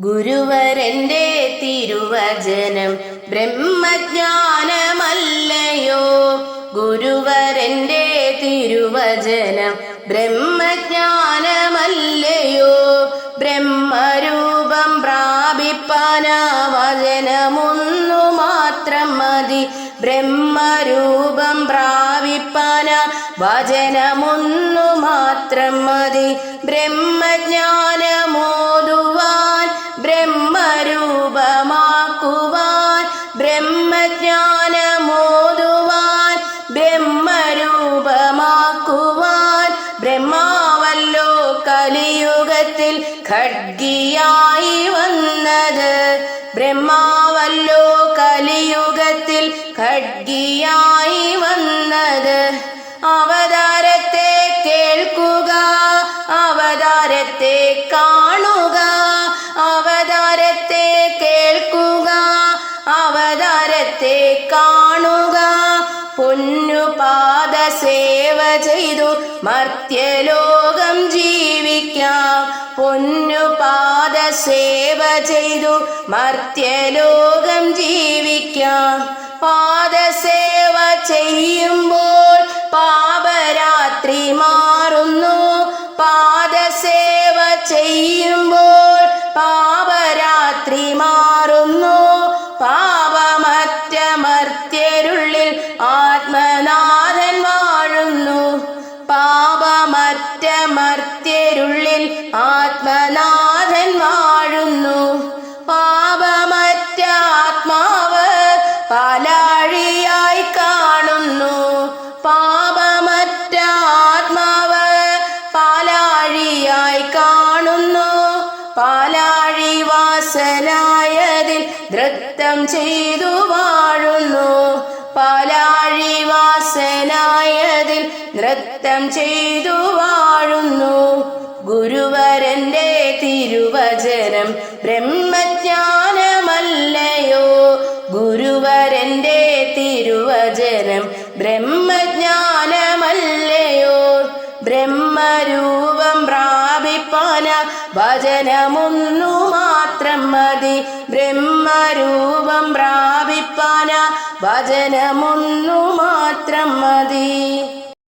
ഗുരുവരന്റെ തിരുവചനം ബ്രഹ്മജ്ഞാനമല്ലയോ? ഗുരുവരന്റെ തിരുവചനം ബ്രഹ്മജ്ഞാനമല്ലയോ? ബ്രഹ്മരൂപം പ്രാപിപ്പാന വചനമൊന്നു മാത്രം മതി ബ്രഹ്മരൂപം പ്രാപിപ്പാന വചനമൊന്നു മാത്രം മതി ബ്രഹ്മജ്ഞാനമോതുവാൻ ബ്രഹ്മാവല്ലോ കലിയുഗത്തിൽ ഖഡ്ഗിയായി വന്നത്. ബ്രഹ്മാവല്ലോ കലിയുഗത്തിൽ ഖഡ്ഗിയായി വന്നത്. അവതാരത്തെ കേൾക്കുക അവതാരത്തെ കാണുക അവതാരത്തെ കേൾക്കുക അവതാരത്തെ പൊന്നുപാദ സേവ ചെയ്തു. മർത്യലോകം ജീവിക്കാം. പൊന്നുപാദ സേവ ചെയ്തു. മർത്യലോകം ജീവിക്കാം. പാദസേവ ചെയ്യുമ്പോൾ പാപമറ്റമർത്യരുള്ളിൽ ആത്മനാഥൻ വാഴുന്നു. പാപമറ്റ ആത്മാവ് പാലാഴിയായി കാണുന്നു. പാപമറ്റ ആത്മാവ് പാലാഴിയായി കാണുന്നു. പാലാഴി വാസനായതിൽ നൃത്തം ചെയ്തു വാഴുന്നു. പാലാഴി വാസനായതിൽ നൃത്തം ചെയ്തു വാഴുന്നു. ഗുരുവരന്റെ തിരുവചനം ബ്രഹ്മജ്ഞാനമല്ലയോ? ഗുരുവരന്റെ തിരുവചനം ബ്രഹ്മജ്ഞാനമല്ലയോ? ബ്രഹ്മരൂപം പ്രാപിപ്പാന വചനമൊന്നു മാത്രം മതി. ബ്രഹ്മരൂപം പ്രാപിപ്പാന വചനമൊന്നു മാത്രം മതി.